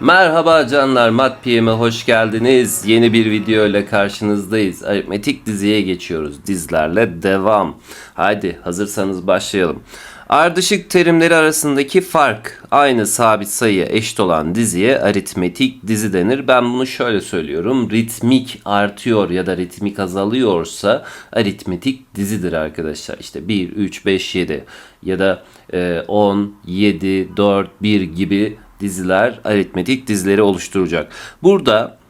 Merhaba canlar, Mat PM'e hoş geldiniz. Yeni bir video ile karşınızdayız. Aritmetik diziye geçiyoruz. Dizlerle devam. Haydi hazırsanız başlayalım. Ardışık terimleri arasındaki fark aynı sabit sayıya eşit olan diziye aritmetik dizi denir. Ben bunu şöyle söylüyorum. Ritmik artıyor ya da ritmik azalıyorsa aritmetik dizidir arkadaşlar. İşte 1, 3, 5, 7 ya da e, 10, 7, 4, 1 gibi diziler aritmetik dizileri oluşturacak. Burada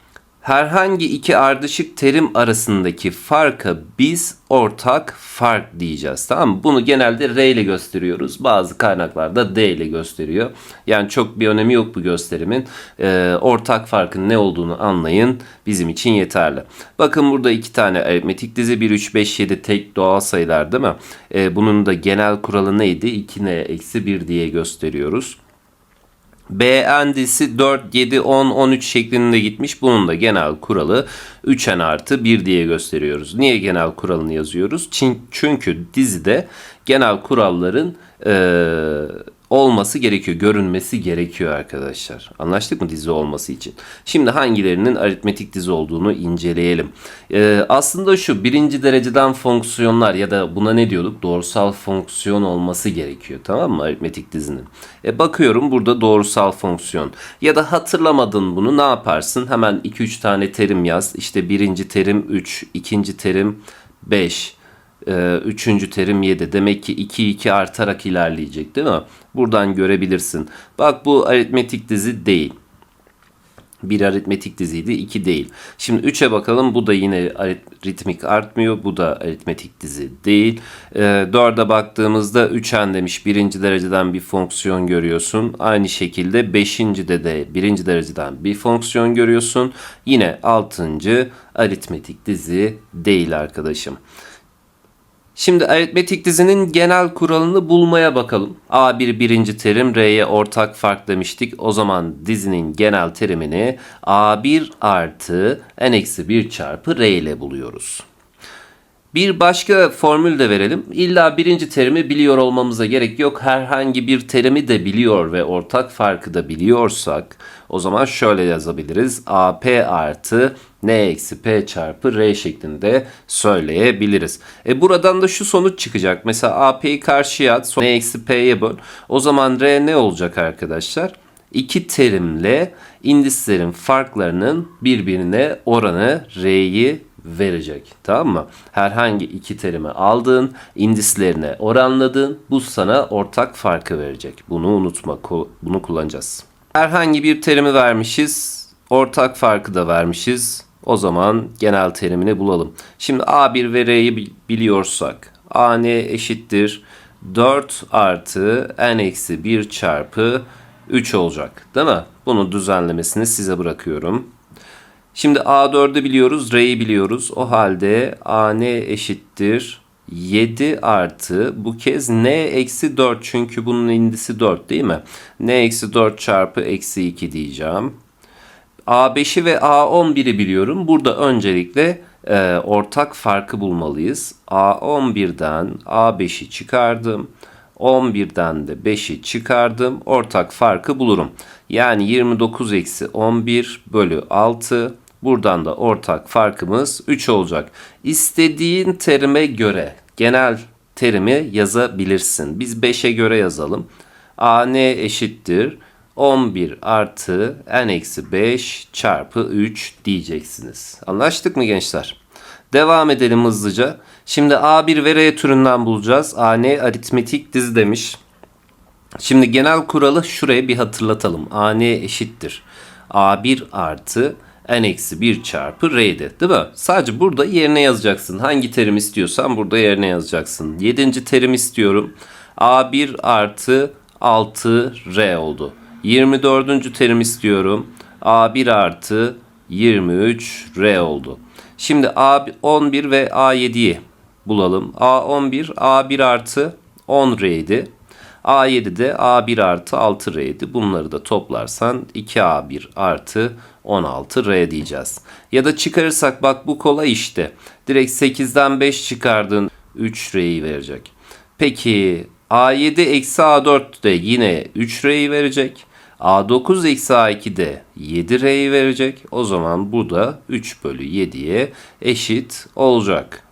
herhangi iki ardışık terim arasındaki farka biz ortak fark diyeceğiz. Tamam mı? Bunu genelde R ile gösteriyoruz. Bazı kaynaklarda D ile gösteriyor. Yani çok bir önemi yok bu gösterimin. Ee, ortak farkın ne olduğunu anlayın. Bizim için yeterli. Bakın burada iki tane aritmetik dizi 1, 3, 5, 7 tek doğal sayılar değil mi? Ee, bunun da genel kuralı neydi? 2n eksi 1 diye gösteriyoruz. Dizisi 4, 7, 10, 13 şeklinde gitmiş. Bunun da genel kuralı 3n artı 1 diye gösteriyoruz. Niye genel kuralını yazıyoruz? Çünkü dizide genel kuralların ee, olması gerekiyor, görünmesi gerekiyor arkadaşlar. Anlaştık mı dizi olması için? Şimdi hangilerinin aritmetik dizi olduğunu inceleyelim. Ee, aslında şu birinci dereceden fonksiyonlar ya da buna ne diyorduk? Doğrusal fonksiyon olması gerekiyor tamam mı aritmetik dizinin? E, bakıyorum burada doğrusal fonksiyon. Ya da hatırlamadın bunu ne yaparsın? Hemen 2-3 tane terim yaz. İşte birinci terim 3, ikinci terim 5, ee, üçüncü terim 7. Demek ki 2 2 artarak ilerleyecek değil mi? Buradan görebilirsin. Bak bu aritmetik dizi değil. Bir aritmetik diziydi, 2 değil. Şimdi 3'e bakalım. Bu da yine ritmik artmıyor. Bu da aritmetik dizi değil. E, ee, 4'e baktığımızda 3n demiş. Birinci dereceden bir fonksiyon görüyorsun. Aynı şekilde 5. de de birinci dereceden bir fonksiyon görüyorsun. Yine 6. aritmetik dizi değil arkadaşım. Şimdi aritmetik dizinin genel kuralını bulmaya bakalım. A1 birinci terim R'ye ortak fark demiştik. O zaman dizinin genel terimini A1 artı N-1 çarpı R ile buluyoruz. Bir başka formül de verelim. İlla birinci terimi biliyor olmamıza gerek yok. Herhangi bir terimi de biliyor ve ortak farkı da biliyorsak o zaman şöyle yazabiliriz. AP artı N eksi P çarpı R şeklinde söyleyebiliriz. E buradan da şu sonuç çıkacak. Mesela AP'yi karşıya at. N eksi P'ye böl. O zaman R ne olacak arkadaşlar? İki terimle indislerin farklarının birbirine oranı R'yi verecek. Tamam mı? Herhangi iki terimi aldığın, indislerine oranladığın bu sana ortak farkı verecek. Bunu unutma. Bunu kullanacağız. Herhangi bir terimi vermişiz. Ortak farkı da vermişiz. O zaman genel terimini bulalım. Şimdi A1 ve R'yi biliyorsak AN eşittir 4 artı N eksi 1 çarpı 3 olacak. Değil mi? Bunun düzenlemesini size bırakıyorum. Şimdi A4'ü biliyoruz, R'yi biliyoruz. O halde AN eşittir 7 artı bu kez N eksi 4 çünkü bunun indisi 4 değil mi? N eksi 4 çarpı eksi 2 diyeceğim. A5'i ve A11'i biliyorum. Burada öncelikle e, ortak farkı bulmalıyız. A11'den A5'i çıkardım. 11'den de 5'i çıkardım. Ortak farkı bulurum. Yani 29 eksi 11 bölü 6. Buradan da ortak farkımız 3 olacak. İstediğin terime göre genel terimi yazabilirsin. Biz 5'e göre yazalım. A n eşittir 11 artı n eksi 5 çarpı 3 diyeceksiniz. Anlaştık mı gençler? Devam edelim hızlıca. Şimdi A1 ve R türünden bulacağız. AN aritmetik dizi demiş. Şimdi genel kuralı şuraya bir hatırlatalım. AN eşittir. A1 artı n eksi 1 çarpı r'di değil mi? Sadece burada yerine yazacaksın. Hangi terim istiyorsan burada yerine yazacaksın. 7. terim istiyorum. A1 artı 6r oldu. 24. terim istiyorum. A1 artı 23R oldu. Şimdi A11 ve A7'yi bulalım. A11 A1 artı 10R'ydi. A7'de A1 artı 6R'ydi. Bunları da toplarsan 2A1 artı 16R diyeceğiz. Ya da çıkarırsak bak bu kolay işte. Direkt 8'den 5 çıkardın 3R'yi verecek. Peki A7 eksi A4 de yine 3R'yi verecek. A9 eksi A2 de 7R'yi verecek. O zaman bu da 3 bölü 7'ye eşit olacak.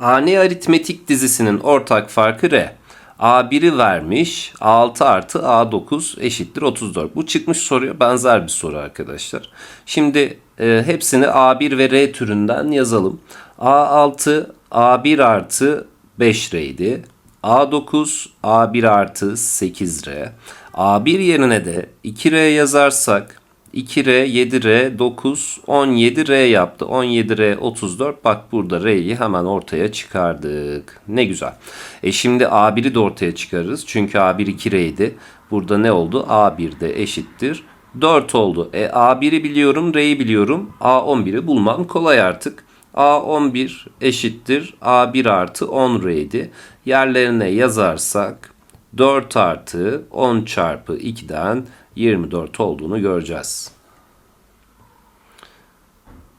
Ani aritmetik dizisinin ortak farkı R. A1'i vermiş. A6 artı A9 eşittir 34. Bu çıkmış soruya benzer bir soru arkadaşlar. Şimdi e, hepsini A1 ve R türünden yazalım. A6 A1 artı 5R'ydi. A9 A1 artı 8R. A1 yerine de 2R yazarsak 2R, 7R, 9, 17R yaptı. 17R, 34. Bak burada R'yi hemen ortaya çıkardık. Ne güzel. E şimdi A1'i de ortaya çıkarırız. Çünkü A1 2R'ydi. Burada ne oldu? A1 de eşittir. 4 oldu. E A1'i biliyorum, R'yi biliyorum. A11'i bulmam kolay artık. A11 eşittir A1 artı 10R'ydi. Yerlerine yazarsak 4 artı 10 çarpı 2'den 24 olduğunu göreceğiz.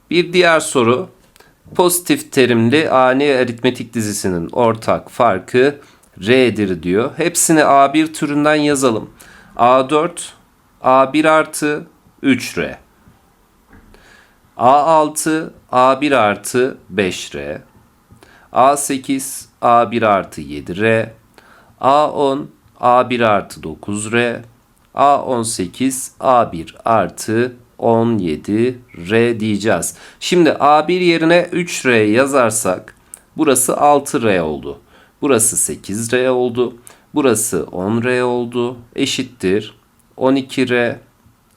Bir diğer soru. Pozitif terimli ani aritmetik dizisinin ortak farkı R'dir diyor. Hepsini A1 türünden yazalım. A4, A1 artı 3R. A6, A1 artı 5R. A8, A1 artı 7R. A10, A1 artı 9R. A18, A1 artı 17R diyeceğiz. Şimdi A1 yerine 3R yazarsak burası 6R oldu. Burası 8R oldu. Burası 10R oldu. Eşittir 12R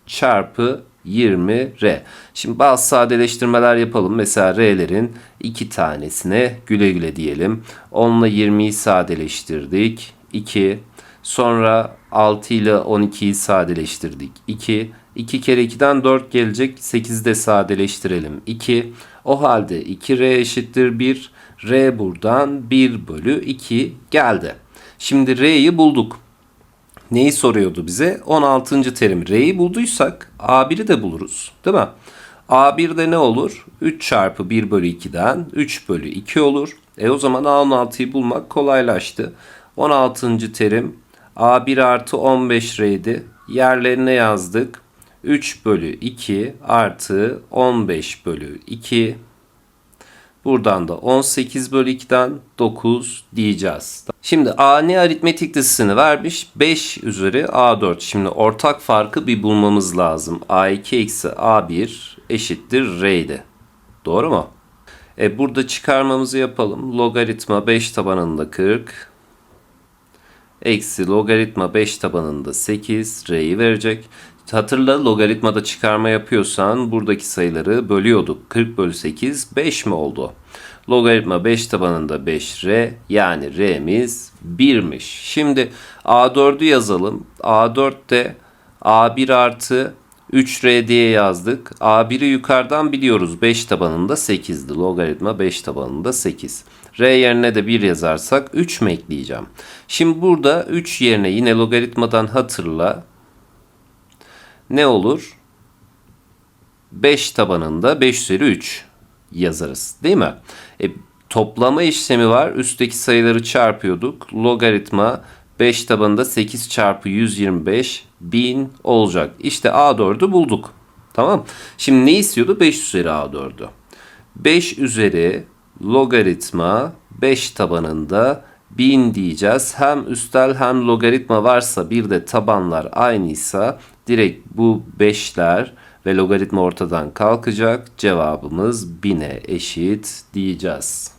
çarpı 20R. Şimdi bazı sadeleştirmeler yapalım. Mesela R'lerin iki tanesine güle güle diyelim. 10 ile 20'yi sadeleştirdik. 2. Sonra 6 ile 12'yi sadeleştirdik. 2. 2 kere 2'den 4 gelecek. 8'i de sadeleştirelim. 2. O halde 2R eşittir 1. R buradan 1 bölü 2 geldi. Şimdi R'yi bulduk. Neyi soruyordu bize? 16. terim. R'yi bulduysak A1'i de buluruz. Değil mi? A1'de ne olur? 3 çarpı 1 bölü 2'den 3 bölü 2 olur. E o zaman A16'yı bulmak kolaylaştı. 16. terim A1 artı 15R'ydi. Yerlerine yazdık. 3 bölü 2 artı 15 bölü 2. Buradan da 18 bölü 2'den 9 diyeceğiz. Şimdi ani aritmetik dizisini vermiş. 5 üzeri A4. Şimdi ortak farkı bir bulmamız lazım. A2 eksi A1 eşittir R'ydi. Doğru mu? E burada çıkarmamızı yapalım. Logaritma 5 tabanında 40 eksi logaritma 5 tabanında 8 R'yi verecek. Hatırla logaritmada çıkarma yapıyorsan buradaki sayıları bölüyorduk. 40 bölü 8 5 mi oldu? Logaritma 5 tabanında 5R yani R'miz 1'miş. Şimdi A4'ü yazalım. A4'te A1 artı 3R diye yazdık. A1'i yukarıdan biliyoruz. 5 tabanında 8'di. Logaritma 5 tabanında 8. R yerine de 1 yazarsak 3 mü ekleyeceğim? Şimdi burada 3 yerine yine logaritmadan hatırla. Ne olur? 5 tabanında 5 üzeri 3 yazarız. Değil mi? E, toplama işlemi var. Üstteki sayıları çarpıyorduk. Logaritma 5 tabanında 8 çarpı 125 bin olacak. İşte A4'ü bulduk. Tamam. Şimdi ne istiyordu? 5 üzeri A4'ü. 5 üzeri logaritma 5 tabanında 1000 diyeceğiz. Hem üstel hem logaritma varsa bir de tabanlar aynıysa direkt bu 5'ler ve logaritma ortadan kalkacak. Cevabımız 1000'e eşit diyeceğiz.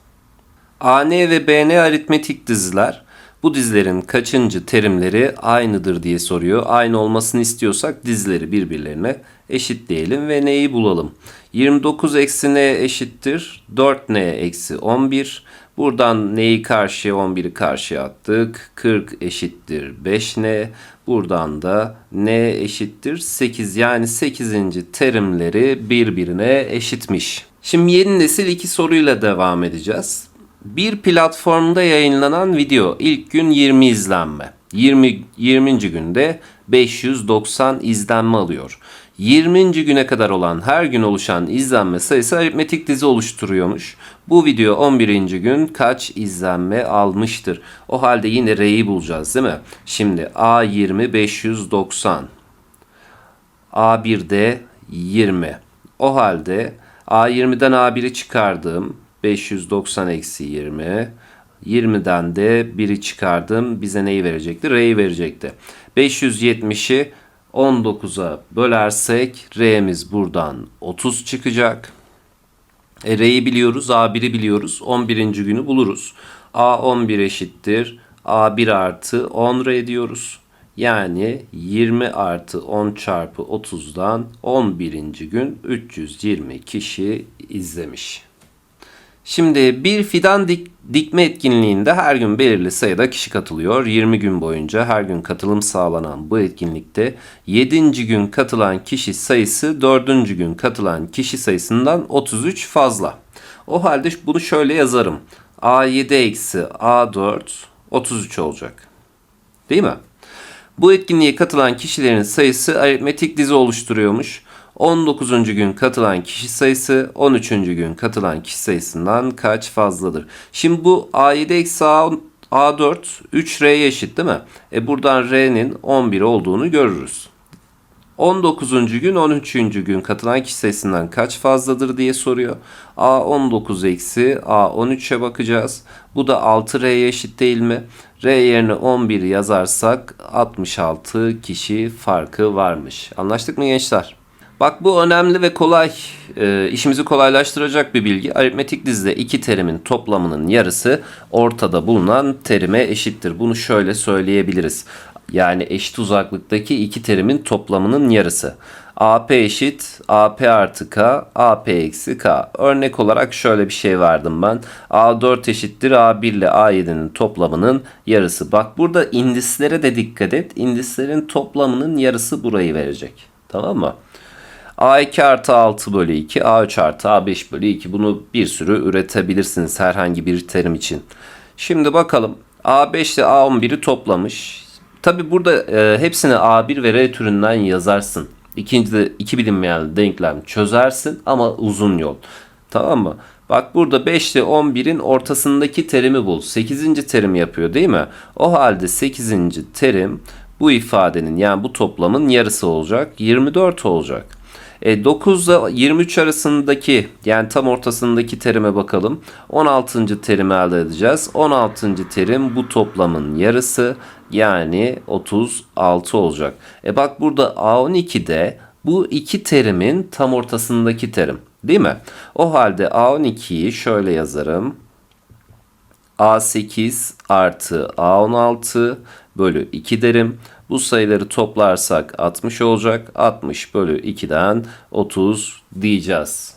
AN ve BN aritmetik diziler bu dizilerin kaçıncı terimleri aynıdır diye soruyor. Aynı olmasını istiyorsak dizileri birbirlerine eşitleyelim ve neyi bulalım. 29 eksi n eşittir 4n eksi 11. Buradan neyi karşıya 11'i karşıya attık. 40 eşittir 5n. Buradan da n eşittir 8 yani 8. terimleri birbirine eşitmiş. Şimdi yeni nesil iki soruyla devam edeceğiz. Bir platformda yayınlanan video ilk gün 20 izlenme. 20 20. günde 590 izlenme alıyor. 20. güne kadar olan her gün oluşan izlenme sayısı aritmetik dizi oluşturuyormuş. Bu video 11. gün kaç izlenme almıştır? O halde yine R'yi bulacağız değil mi? Şimdi A20 590 A1'de 20. O halde A20'den A1'i çıkardım. 590 eksi 20. 20'den de 1'i çıkardım. Bize neyi verecekti? R'yi verecekti. 570'i 19'a bölersek R'miz buradan 30 çıkacak. E, R'yi biliyoruz, A1'i biliyoruz. 11. günü buluruz. A11 eşittir. A1 artı 10 R diyoruz. Yani 20 artı 10 çarpı 30'dan 11. gün 320 kişi izlemiş. Şimdi bir fidan dik, dikme etkinliğinde her gün belirli sayıda kişi katılıyor. 20 gün boyunca her gün katılım sağlanan bu etkinlikte 7. gün katılan kişi sayısı 4. gün katılan kişi sayısından 33 fazla. O halde bunu şöyle yazarım. A7 eksi A4 33 olacak. Değil mi? Bu etkinliğe katılan kişilerin sayısı aritmetik dizi oluşturuyormuş. 19. gün katılan kişi sayısı 13. gün katılan kişi sayısından kaç fazladır? Şimdi bu A7 eksi A, A4 3R'ye eşit değil mi? E buradan R'nin 11 olduğunu görürüz. 19. gün 13. gün katılan kişi sayısından kaç fazladır diye soruyor. A19 eksi A13'e bakacağız. Bu da 6R'ye eşit değil mi? R yerine 11 yazarsak 66 kişi farkı varmış. Anlaştık mı gençler? Bak bu önemli ve kolay, e, işimizi kolaylaştıracak bir bilgi. Aritmetik dizide iki terimin toplamının yarısı ortada bulunan terime eşittir. Bunu şöyle söyleyebiliriz. Yani eşit uzaklıktaki iki terimin toplamının yarısı. AP eşit AP artı K, AP eksi K. Örnek olarak şöyle bir şey verdim ben. A4 eşittir A1 ile A7'nin toplamının yarısı. Bak burada indislere de dikkat et. İndislerin toplamının yarısı burayı verecek. Tamam mı? A2 artı 6 bölü 2, A3 artı A5 bölü 2. Bunu bir sürü üretebilirsiniz herhangi bir terim için. Şimdi bakalım. A5 ile A11'i toplamış. Tabi burada e, hepsini A1 ve R türünden yazarsın. İkincide iki bilinmeyen denklem çözersin ama uzun yol. Tamam mı? Bak burada 5 ile 11'in ortasındaki terimi bul. 8. terim yapıyor değil mi? O halde 8. terim bu ifadenin yani bu toplamın yarısı olacak. 24 olacak. E, 9 ile 23 arasındaki yani tam ortasındaki terime bakalım. 16. terimi elde edeceğiz. 16. terim bu toplamın yarısı yani 36 olacak. E bak burada A12'de bu iki terimin tam ortasındaki terim değil mi? O halde A12'yi şöyle yazarım. A8 artı A16 bölü 2 derim. Bu sayıları toplarsak 60 olacak. 60 bölü 2'den 30 diyeceğiz.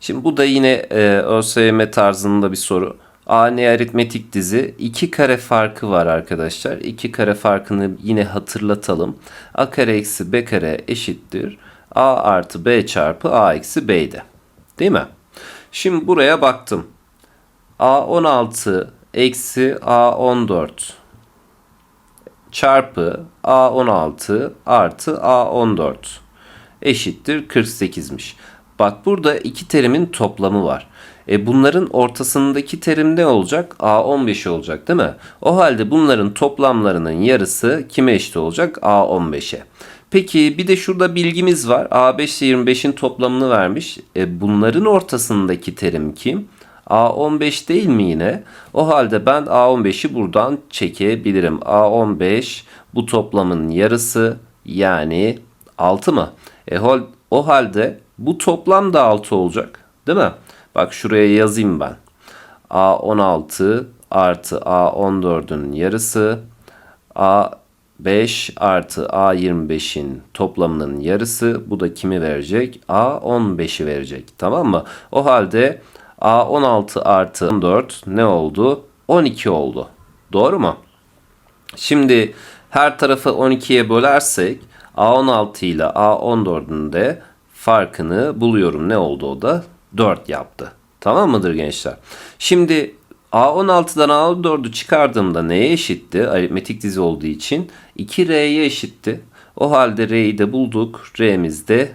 Şimdi bu da yine e, ÖSYM tarzında bir soru. A ne aritmetik dizi. 2 kare farkı var arkadaşlar. 2 kare farkını yine hatırlatalım. A kare eksi B kare eşittir. A artı B çarpı A eksi B'ydi. Değil mi? Şimdi buraya baktım. A16 eksi A14 çarpı A16 artı A14 eşittir 48'miş. Bak burada iki terimin toplamı var. E bunların ortasındaki terim ne olacak? A15 olacak değil mi? O halde bunların toplamlarının yarısı kime eşit olacak? A15'e. Peki bir de şurada bilgimiz var. A5 ile 25'in toplamını vermiş. E bunların ortasındaki terim kim? A15 değil mi yine? O halde ben A15'i buradan çekebilirim. A15 bu toplamın yarısı yani 6 mı? E, o halde bu toplam da 6 olacak. Değil mi? Bak şuraya yazayım ben. A16 artı A14'ün yarısı A5 artı A25'in toplamının yarısı. Bu da kimi verecek? A15'i verecek. Tamam mı? O halde A16 artı 14 ne oldu? 12 oldu. Doğru mu? Şimdi her tarafı 12'ye bölersek A16 ile A14'ün de farkını buluyorum. Ne oldu o da? 4 yaptı. Tamam mıdır gençler? Şimdi A16'dan A14'ü çıkardığımda neye eşitti? Aritmetik dizi olduğu için 2R'ye eşitti. O halde R'yi de bulduk. R'miz de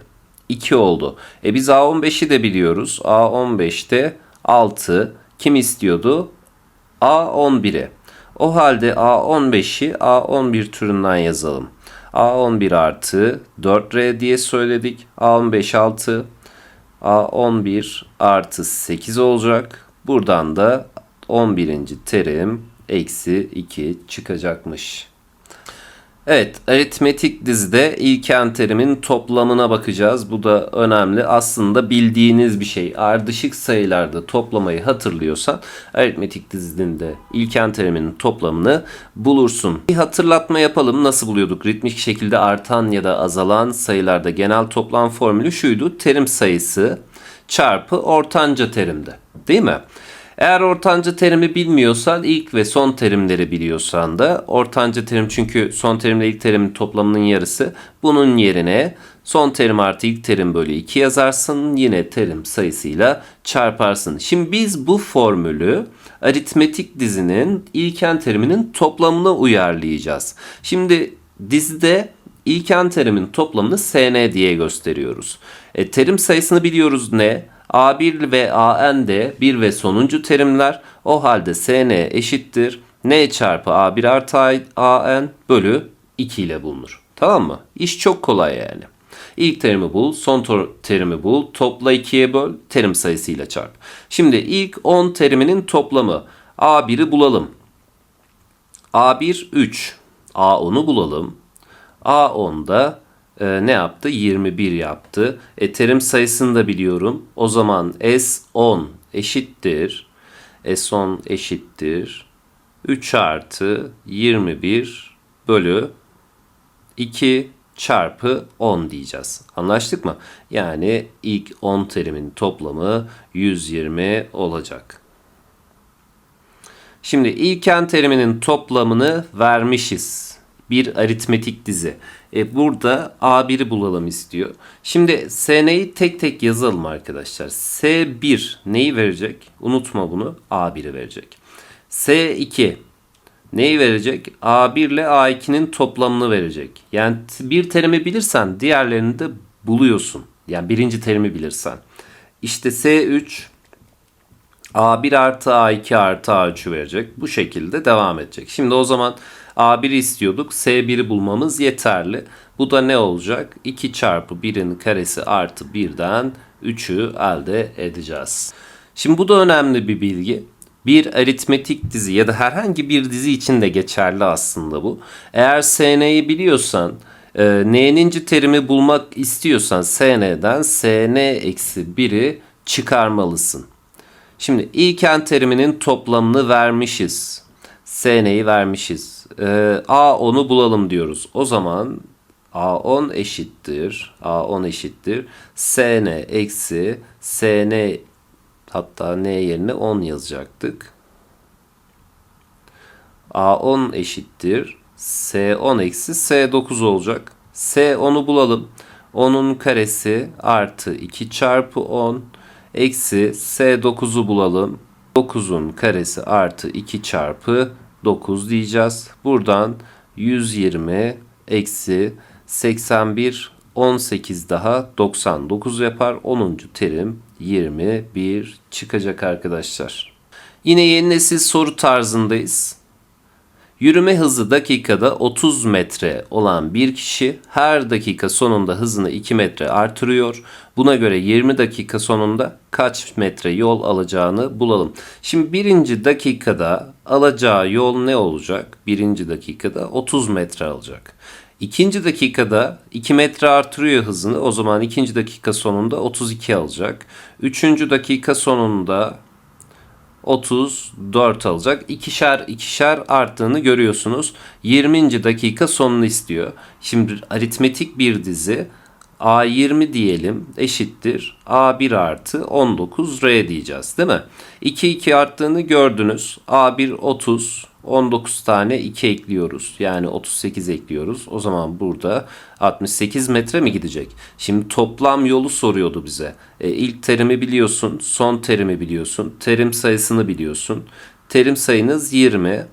2 oldu. E biz A15'i de biliyoruz. A15'te 6 kim istiyordu? A11'i. O halde A15'i A11 türünden yazalım. A11 artı 4R diye söyledik. A15 6 A11 artı 8 olacak. Buradan da 11. terim eksi 2 çıkacakmış. Evet, aritmetik dizide ilken terimin toplamına bakacağız. Bu da önemli. Aslında bildiğiniz bir şey. Ardışık sayılarda toplamayı hatırlıyorsan aritmetik dizinde ilken terimin toplamını bulursun. Bir hatırlatma yapalım. Nasıl buluyorduk? Ritmik şekilde artan ya da azalan sayılarda genel toplam formülü şuydu. Terim sayısı çarpı ortanca terimde. Değil mi? Eğer ortanca terimi bilmiyorsan ilk ve son terimleri biliyorsan da ortanca terim çünkü son terimle ilk terimin toplamının yarısı. Bunun yerine son terim artı ilk terim bölü 2 yazarsın. Yine terim sayısıyla çarparsın. Şimdi biz bu formülü aritmetik dizinin ilken teriminin toplamına uyarlayacağız. Şimdi dizide ilken terimin toplamını SN diye gösteriyoruz. E, terim sayısını biliyoruz ne? A1 ve AN de bir ve sonuncu terimler. O halde SN eşittir. N çarpı A1 artı AN bölü 2 ile bulunur. Tamam mı? İş çok kolay yani. İlk terimi bul, son terimi bul, topla 2'ye böl, terim sayısıyla çarp. Şimdi ilk 10 teriminin toplamı. A1'i bulalım. A1 3. A10'u bulalım. A10'da e, ne yaptı? 21 yaptı. E, terim sayısını da biliyorum. O zaman S10 eşittir. S10 eşittir. 3 artı 21 bölü 2 çarpı 10 diyeceğiz. Anlaştık mı? Yani ilk 10 terimin toplamı 120 olacak. Şimdi ilken teriminin toplamını vermişiz bir aritmetik dizi. E, burada A1'i bulalım istiyor. Şimdi SN'yi tek tek yazalım arkadaşlar. S1 neyi verecek? Unutma bunu. A1'i verecek. S2 neyi verecek? A1 ile A2'nin toplamını verecek. Yani bir terimi bilirsen diğerlerini de buluyorsun. Yani birinci terimi bilirsen. İşte S3 A1 artı A2 artı A3'ü verecek. Bu şekilde devam edecek. Şimdi o zaman A1'i istiyorduk. S1'i bulmamız yeterli. Bu da ne olacak? 2 çarpı 1'in karesi artı 1'den 3'ü elde edeceğiz. Şimdi bu da önemli bir bilgi. Bir aritmetik dizi ya da herhangi bir dizi için de geçerli aslında bu. Eğer SN'yi biliyorsan e, n'ninci terimi bulmak istiyorsan SN'den SN eksi 1'i çıkarmalısın. Şimdi ilken teriminin toplamını vermişiz. SN'yi vermişiz. Ee, A10'u bulalım diyoruz. O zaman A10 eşittir. A10 eşittir. SN eksi SN hatta N yerine 10 yazacaktık. A10 eşittir. S10 eksi S9 olacak. S10'u bulalım. 10'un karesi artı 2 çarpı 10 eksi S9'u bulalım. 9'un karesi artı 2 çarpı 9 diyeceğiz. Buradan 120 eksi 81 18 daha 99 yapar. 10. terim 21 çıkacak arkadaşlar. Yine yeni nesil soru tarzındayız. Yürüme hızı dakikada 30 metre olan bir kişi her dakika sonunda hızını 2 metre artırıyor. Buna göre 20 dakika sonunda kaç metre yol alacağını bulalım. Şimdi birinci dakikada alacağı yol ne olacak? Birinci dakikada 30 metre alacak. İkinci dakikada 2 metre artırıyor hızını. O zaman ikinci dakika sonunda 32 alacak. Üçüncü dakika sonunda 34 alacak. İkişer ikişer arttığını görüyorsunuz. 20. dakika sonunu istiyor. Şimdi aritmetik bir dizi A20 diyelim eşittir A1 artı 19R diyeceğiz değil mi? 2 2 arttığını gördünüz. A1 30 19 tane 2 ekliyoruz. Yani 38 ekliyoruz. O zaman burada 68 metre mi gidecek? Şimdi toplam yolu soruyordu bize. E, ilk terimi biliyorsun. Son terimi biliyorsun. Terim sayısını biliyorsun. Terim sayınız 20.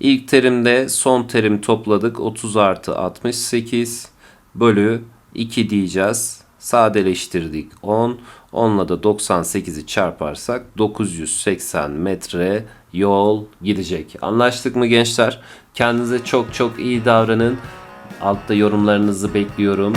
İlk terimde son terim topladık. 30 artı 68 bölü 2 diyeceğiz. Sadeleştirdik 10. 10'la da 98'i çarparsak 980 metre yol gidecek. Anlaştık mı gençler? Kendinize çok çok iyi davranın. Altta yorumlarınızı bekliyorum.